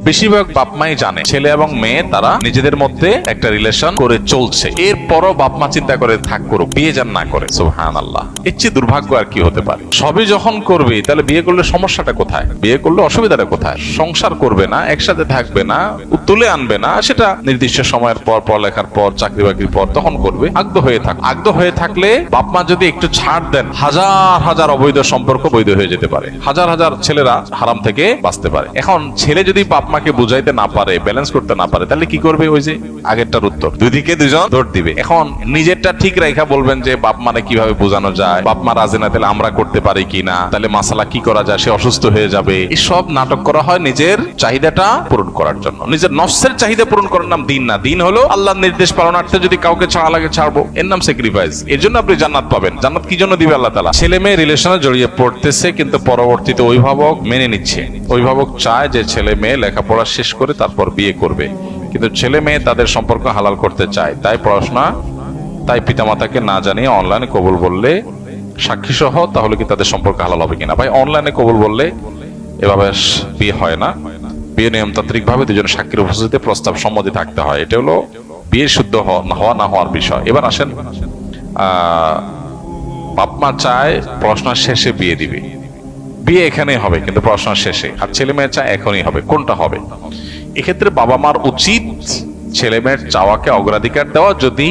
বেশিরভাগ বাপ মাই জানে, ছেলে এবং মেয়ে তারা নিজেদের মধ্যে একটা রিলেশন করে চলছে। এরপরও বাপ মা চিন্তা করে, থাক করুক, বিয়ে যান না করে। সুহান আল্লাহ এর চেয়ে দুর্ভাগ্য আর কি হতে পারে? সবই যখন করবে, তাহলে বিয়ে করলে সমস্যাটা কোথায়? বিয়ে করলে অসুবিধাটা কোথায়? সংসার করবে না, একসাথে থাকবে না, তুলে আনবে না, সেটা নির্দিষ্ট সময়ের পর, পড়ালেখার পর চাকরি বাকরির পর তখন করবে। আগ্ধ হয়ে থাক। আগ্ধ হয়ে থাকলে বাপ মা যদি একটু ছাড় দেন, হাজার হাজার অবৈধ সম্পর্ক বৈধ হয়ে যেতে পারে। হাজার হাজার ছেলেরা হারাম থেকে বাঁচতে পারে। এখন ছেলে যদি বাপ মাকে বুঝাইতে না পারে ব্যালেন্স করতে না পারে, তাহলে কি করবে ওই যে আগেরটার উত্তর? দুই দিকে দুজন দৌড় দিবে। এখন নিজেরটা ঠিক রেখা বলবেন যে, বাপ মানে কীভাবে বোঝানো যায়? বাপ মা রাজি না, তাহলে আমরা করতে পারি কিনা তাহলে মাসালা কি করা যায়? সে অসুস্থ হয়ে যাবে। এই সব নাটক করা হয় নিজের চাহিদাটা পূরণ করার জন্য। নিজের নফসের চাহিদা পূরণ করার নাম দিন না। দিন হলো আল্লাহর নির্দেশ পালনার্থে যদি কাউকে ছাড়া লাগে ছাড়বো। এর নাম স্যাক্রিফাইস এর জন্য আপনি জান্নাত পাবেন। জান্নাত কি জন্য দিবে আল্লাহ তালা ছেলে মেয়ে রিলেশনে জড়িয়ে পড়তেছে, কিন্তু পরবর্তীতে অভিভাবক মেনে নিচ্ছে। অভিভাবক চায় যে ছেলে মেয়ে লেখাপড়া শেষ করে তারপর বিয়ে করবে। কিন্তু ছেলে মেয়ে তাদের সম্পর্ক হালাল করতে চায়। তাই পড়াশোনা, তাই পিতামাতাকে না জানিয়ে অনলাইনে কবুল বললে সাক্ষী সহ তাহলে কি তাদের সম্পর্ক হালাল হবে কিনা? ভাই, অনলাইনে কবুল বললে এভাবে বিয়ে হয় না। বিয়ে নিয়মতান্ত্রিক ভাবে দুজন সাক্ষীর উপস্থিতিতে প্রস্তাব সম্মতি থাকতে হয়। এটা হলো বিয়ে শুদ্ধ হওয়া, না হওয়ার বিষয়। এবার আসেন, আহ, বাপ মা চায় পড়াশোনা শেষে বিয়ে দিবে। বিয়ে এখানেই হবে, কিন্তু পড়াশোনা শেষে। আর ছেলে মেয়ে চায় এখনই হবে, কোনটা হবে? এক্ষেত্রে বাবা মার উচিত ছেলে মেয়ের চাওয়াকে অগ্রাধিকার দেওয়া যদি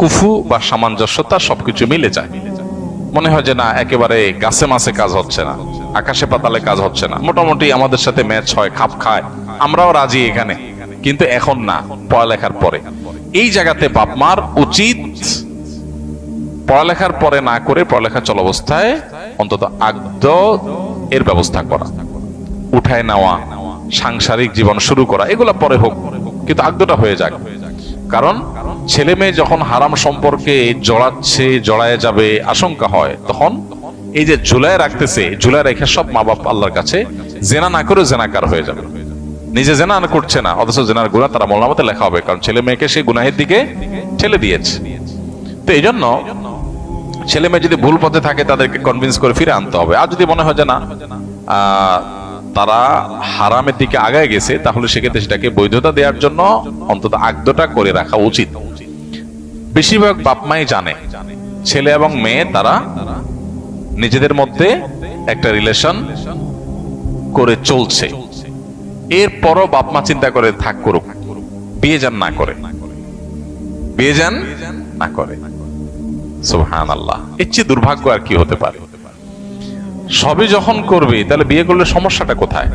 কুফু বা সামঞ্জস্যতা সবকিছু মিলে যায়। মনে হয় যে না, একেবারে গাছে মাছে কাজ হচ্ছে না, আকাশে পাতালে কাজ হচ্ছে না। মোটামুটি আমাদের সাথে ম্যাচ হয়, খাপ খায়, আমরাও রাজি এখানে। কিন্তু এখন না, পড়ালেখার পরে। এই জায়গাতে বাপ মার উচিত পড়ালেখার পরে না করে পড়ালেখা চল অবস্থায় অন্তত আগদ এর ব্যবস্থা করা। উঠায় নেওয়া, সাংসারিক জীবন শুরু করা, এগুলা পরে হোক, কিন্তু আগদটা হয়ে যাক। কারণ ছেলে মেয়ে যখন হারাম সম্পর্কে জড়াচ্ছে, জড়ায় যাবে, আশঙ্কা হয়, তখন এই যে ঝুলায় রাখতেছে, ঝুলায় রেখে সব মা বাপ আল্লাহর কাছে জেনা না করে জেনাকার হয়ে যাবে। নিজে জেনা করছে না, অথচ জেনার গুণা তারা মোলামতে লেখা হবে, কারণ ছেলে মেয়েকে সেই গুনাহের দিকে ঠেলে দিয়েছে। তো এই জন্য ছেলে মেয়ে যদি ভুল পথে থাকে, তাদেরকে কনভিন্স করে ফিরে আনতে হবে। আর যদি মনে হয় যে না তারা হারামের দিকে আগায় গেছে, তাহলে সেক্ষেত্রে সেটাকে বৈধতা দেওয়ার জন্য অন্তত আগদটা করে রাখা উচিত। বেশিরভাগ বাপ মাই জানে, ছেলে এবং মেয়ে তারা নিজেদের মধ্যে একটা রিলেশন করে চলছে। এরপরও বাপ মা চিন্তা করে, থাক করুক, বিয়ে যান না করে। বিয়ে যান না করে। সুবহান আল্লাহ এর দুর্ভাগ্য আর কি হতে পারে? সবই যখন করবে, তাহলে বিয়ে করলে সমস্যাটা কোথায়?